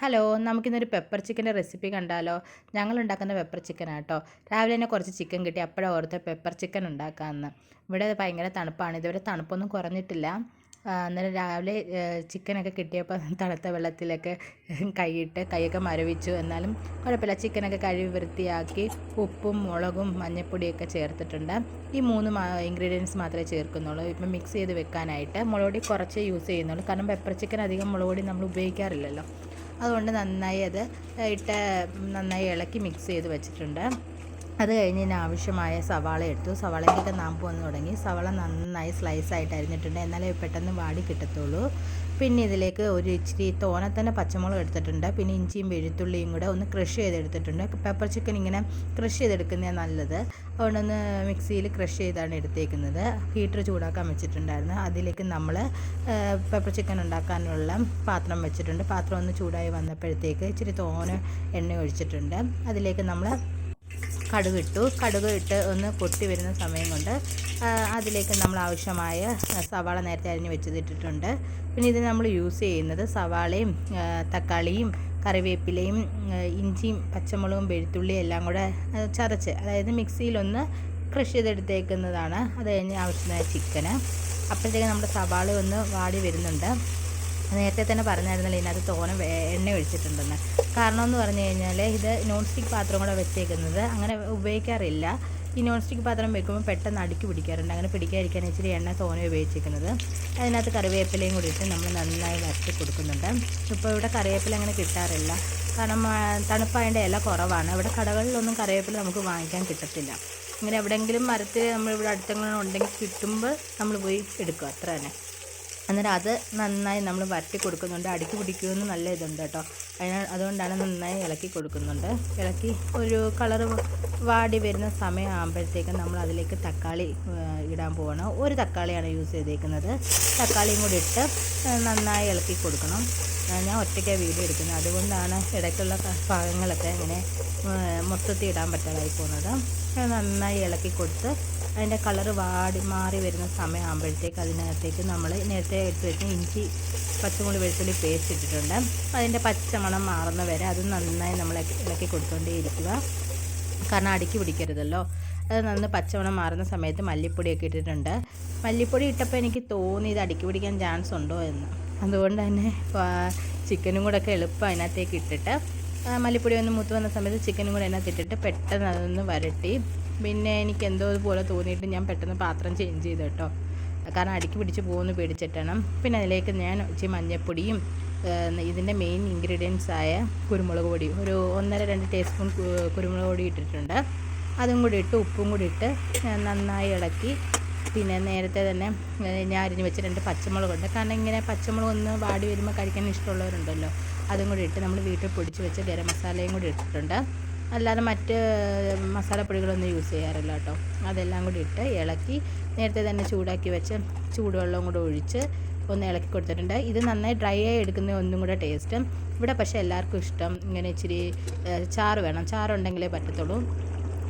Hello നമുക്കിന്നൊരു pepper ചിക്കന്റെ recipe കണ്ടാലോ? ഞങ്ങൾ ഉണ്ടാക്കുന്ന പെപ്പർ ചിക്കനാണ് കേട്ടോ രാവിലെ തന്നെ കുറച്ച് ചിക്കൻ കിട്ടി അപ്പോഴാണ് ഓർത്ത് പെപ്പർ ചിക്കൻ ഉണ്ടാക്കാമെന്ന് ഇവിടെ ഭയങ്കര തണുപ്പാണ് ഇതുവരെ തണുപ്പൊന്നും കുറഞ്ഞിട്ടില്ല. അന്നേരം രാവിലെ ചിക്കനൊക്കെ കിട്ടിയപ്പോൾ തണുത്ത വെള്ളത്തിലൊക്കെ കൈയിട്ട് കൈയൊക്കെ മരവിച്ചു. എന്നാലും കുഴപ്പമില്ല ചിക്കനൊക്കെ കഴുകി വൃത്തിയാക്കി ഉപ്പും മുളകും മഞ്ഞൾപ്പൊടിയൊക്കെ ചേർത്തിട്ടുണ്ട്. ഈ മൂന്ന് ഇൻഗ്രീഡിയൻസ് മാത്രമേ ചേർക്കുന്നുള്ളൂ. ഇപ്പം മിക്സ് ചെയ്ത് വെക്കാനായിട്ട് മുളക് പൊടി കുറച്ചേ യൂസ് ചെയ്യുന്നുള്ളൂ. കാരണം പെപ്പർ ചിക്കൻ അധികം മുളക് പൊടി നമ്മൾ ഉപയോഗിക്കാറില്ലല്ലോ. അതുകൊണ്ട് നന്നായി അത് ഇട്ട് നന്നായി ഇളക്കി മിക്സ് ചെയ്ത് വെച്ചിട്ടുണ്ട്. അത് കഴിഞ്ഞ് ഇതിന് ആവശ്യമായ സവാള എടുത്തു. സവാളയ്ക്കൊക്കെ നാമ്പ് വന്ന് തുടങ്ങി. സവാള നന്നായി സ്ലൈസ് ആയിട്ട് അരിഞ്ഞിട്ടുണ്ട്. എന്നാലേ പെട്ടെന്ന് വാടി കിട്ടത്തുള്ളൂ. പിന്നെ ഇതിലേക്ക് ഒരു ഇച്ചിരി തോനെ തന്നെ പച്ചമുളക് എടുത്തിട്ടുണ്ട്. പിന്നെ ഇഞ്ചിയും വെളുത്തുള്ളിയും കൂടെ ഒന്ന് ക്രഷ് ചെയ്തെടുത്തിട്ടുണ്ട്. പെപ്പർ ചിക്കൻ ഇങ്ങനെ ക്രഷ് ചെയ്തെടുക്കുന്നതാണ് നല്ലത്. അതുകൊണ്ടൊന്ന് മിക്സിയിൽ ക്രഷ് ചെയ്താണ് എടുത്തേക്കുന്നത്. ഹീറ്റർ ചൂടാക്കാൻ വെച്ചിട്ടുണ്ടായിരുന്നു. അതിലേക്ക് നമ്മൾ പെപ്പർ ചിക്കൻ ഉണ്ടാക്കാനുള്ള പാത്രം വെച്ചിട്ടുണ്ട്. പാത്രം ഒന്ന് ചൂടായി വന്നപ്പോഴത്തേക്ക് ഇച്ചിരി തോനെ എണ്ണ ഒഴിച്ചിട്ടുണ്ട്. അതിലേക്ക് നമ്മൾ കടുക് ഇട്ടു കടുക് ഇട്ട് ഒന്ന് പൊട്ടി വരുന്ന സമയം കൊണ്ട് അതിലേക്ക് നമ്മൾ ആവശ്യമായ സവാള നേരത്തെ അരിഞ്ഞ് വെച്ചതിട്ടിട്ടുണ്ട്. പിന്നെ ഇത് നമ്മൾ യൂസ് ചെയ്യുന്നത് സവാളയും തക്കാളിയും കറിവേപ്പിലയും ഇഞ്ചിയും പച്ചമുളകും വെളുത്തുള്ളിയും എല്ലാം കൂടെ ചതച്ച് അതായത് മിക്സിയിലൊന്ന് ക്രഷ് ചെയ്തെടുത്തേക്കുന്നതാണ്. അത് കഴിഞ്ഞ് ആവശ്യമായ ചിക്കന്. അപ്പോഴത്തേക്ക് നമ്മുടെ സവാള ഒന്ന് വാടി വരുന്നുണ്ട്. നേരത്തെ തന്നെ പറഞ്ഞായിരുന്നല്ലോ ഇതിനകത്ത് തോന എണ്ണ ഒഴിച്ചിട്ടുണ്ടെന്ന്. കാരണം എന്ന് പറഞ്ഞു കഴിഞ്ഞാൽ ഇത് നോൺ സ്റ്റിക്ക് പാത്രം കൂടെ വെച്ചേക്കുന്നത് അങ്ങനെ ഉപയോഗിക്കാറില്ല. ഈ നോൺ സ്റ്റിക്ക് പാത്രം വെക്കുമ്പോൾ പെട്ടെന്ന് അടുക്കി പിടിക്കാറുണ്ട്. അങ്ങനെ പിടിക്കാതിരിക്കാൻ ഇച്ചിരി എണ്ണ തോനെ ഉപയോഗിച്ചിരിക്കുന്നത് അതിനകത്ത് കറിവേപ്പിലയും കൂടി ഇട്ട് നമ്മൾ നന്നായി വരട്ടി കൊടുക്കുന്നുണ്ട്. ഇപ്പോൾ ഇവിടെ കറിവേപ്പില അങ്ങനെ കിട്ടാറില്ല. കാരണം തണുപ്പായതിന്റെ ഇല കുറവാണ്. ഇവിടെ കടകളിലൊന്നും കറിവേപ്പില നമുക്ക് വാങ്ങിക്കാൻ കിട്ടത്തില്ല. ഇങ്ങനെ എവിടെയെങ്കിലും മരത്തിൽ നമ്മളിവിടെ അടുത്തെങ്കിലും ഉണ്ടെങ്കിൽ കിട്ടുമ്പോൾ നമ്മൾ പോയി എടുക്കുക അത്ര തന്നെ. അന്നേരം അത് നന്നായി നമ്മൾ വരട്ടി കൊടുക്കുന്നുണ്ട്. അടുക്കി പിടിക്കുമെന്ന് നല്ല ഇതുണ്ട് കേട്ടോ. അതിനാൽ അതുകൊണ്ടാണ് നന്നായി ഇളക്കി കൊടുക്കുന്നുണ്ട്. ഇളക്കി ഒരു കളർ വാടി വരുന്ന സമയമാകുമ്പോഴത്തേക്കും നമ്മൾ അതിലേക്ക് തക്കാളി ഇടാൻ പോകണം ഒരു തക്കാളിയാണ് യൂസ് ചെയ്തേക്കുന്നത്. തക്കാളിയും കൂടി ഇട്ട് നന്നായി ഇളക്കി കൊടുക്കണം. ഞാൻ ഒറ്റയ്ക്കാണ് വീഡിയോ എടുക്കുന്നത്. അതുകൊണ്ടാണ് ഇടയ്ക്കുള്ള ഭാഗങ്ങളൊക്കെ ഇങ്ങനെ മൊത്തത്തിൽ ഇടാൻ പറ്റാതായി പോകുന്നത്. നന്നായി ഇളക്കി കൊടുത്ത് അതിന്റെ കളറ് വാടി മാറി വരുന്ന സമയമാകുമ്പോഴത്തേക്ക് അതിനകത്തേക്ക് നമ്മൾ നേരത്തെ എടുത്ത് വെച്ച ഇഞ്ചി പച്ചമുളക് വെളുത്തുള്ളി പേസ്റ്റ് ഇട്ടിട്ടുണ്ട്. അതിന്റെ പച്ചമണം മാറുന്ന വരെ അത് നന്നായി നമ്മൾ ഇളക്കി കൊടുത്തുകൊണ്ടേ ഇരിക്കുക കാരണം അടുക്കി പിടിക്കരുതല്ലോ. അത് നന്ന് പച്ചമണം മാറുന്ന സമയത്ത് മല്ലിപ്പൊടിയൊക്കെ ഇട്ടിട്ടുണ്ട്. മല്ലിപ്പൊടി ഇട്ടപ്പോൾ എനിക്ക് തോന്നി ഇത് അടുക്കി പിടിക്കാൻ ചാൻസ് ഉണ്ടോ എന്ന്. അതുകൊണ്ട് തന്നെ ചിക്കനും കൂടെ ഒക്കെ എളുപ്പം അതിനകത്തേക്ക് ഇട്ടിട്ട് മല്ലിപ്പൊടി ഒന്ന് മൂത്ത് വന്ന സമയത്ത് ചിക്കനും കൂടെ അതിനകത്ത് ഇട്ടിട്ട് പെട്ടെന്ന് അതൊന്ന് വരട്ടി. പിന്നെ എനിക്ക് എന്തോ പോലെ തോന്നിയിട്ട് ഞാൻ പെട്ടെന്ന് പാത്രം ചേഞ്ച് ചെയ്തു കേട്ടോ. കാരണം അടുക്കി പിടിച്ച് പോകുന്നു പേടിച്ചിട്ടാണ്. പിന്നെ അതിലേക്ക് ഞാൻ ഇച്ചിരി മഞ്ഞൾപ്പൊടിയും ഇതിന്റെ മെയിൻ ഇൻഗ്രീഡിയൻസ് ആയ കുരുമുളക് പൊടി ഒരു ഒന്നര രണ്ട് ടീസ്പൂൺ കുരുമുളക് പൊടി ഇട്ടിട്ടുണ്ട്. അതും കൂടി ഇട്ട് ഉപ്പും കൂടി ഇട്ട് നന്നായി ഇളക്കി പിന്നെ നേരത്തെ തന്നെ ഞാൻ അരിഞ്ഞ് വെച്ച രണ്ട് പച്ചമുളകുണ്ട് കാരണം ഇങ്ങനെ പച്ചമുളക് ഒന്ന് വാടി വരുമ്പോൾ കഴിക്കാൻ ഇഷ്ടമുള്ളവരുണ്ടല്ലോ. അതും കൂടി ഇട്ട് നമ്മൾ വീട്ടിൽ പൊടിച്ച് വെച്ച ഗരം മസാലയും കൂടി ഇട്ടിട്ടുണ്ട്. അല്ലാതെ മറ്റ് മസാലപ്പൊടികളൊന്നും യൂസ് ചെയ്യാറില്ല കേട്ടോ. അതെല്ലാം കൂടി ഇട്ട് ഇളക്കി നേരത്തെ തന്നെ ചൂടാക്കി വെച്ച് ചൂടുവെള്ളം കൂടെ ഒഴിച്ച് ഒന്ന് ഇളക്കി കൊടുത്തിട്ടുണ്ട്. ഇത് നന്നായി ഡ്രൈ ആയി എടുക്കുന്ന ഒന്നും കൂടെ ടേസ്റ്റ്. ഇവിടെ പക്ഷേ എല്ലാവർക്കും ഇഷ്ടം. ഇങ്ങനെ ഇച്ചിരി ചാറ് വേണം. ചാറുണ്ടെങ്കിലേ പറ്റത്തുള്ളൂ.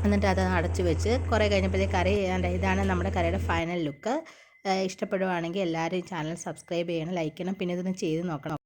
എന്നിട്ട് അത് അടച്ചു വെച്ച് കുറേ കഴിഞ്ഞപ്പോഴത്തേക്ക് കറി ഇതാണ് നമ്മുടെ കറിയുടെ ഫൈനൽ ലുക്ക് ഇഷ്ടപ്പെടുവാണെങ്കിൽ എല്ലാവരും ചാനൽ സബ്സ്ക്രൈബ് ചെയ്യണം ലൈക്ക് ചെയ്യണം പിന്നെ ഇതൊന്ന് ചെയ്ത് നോക്കണം.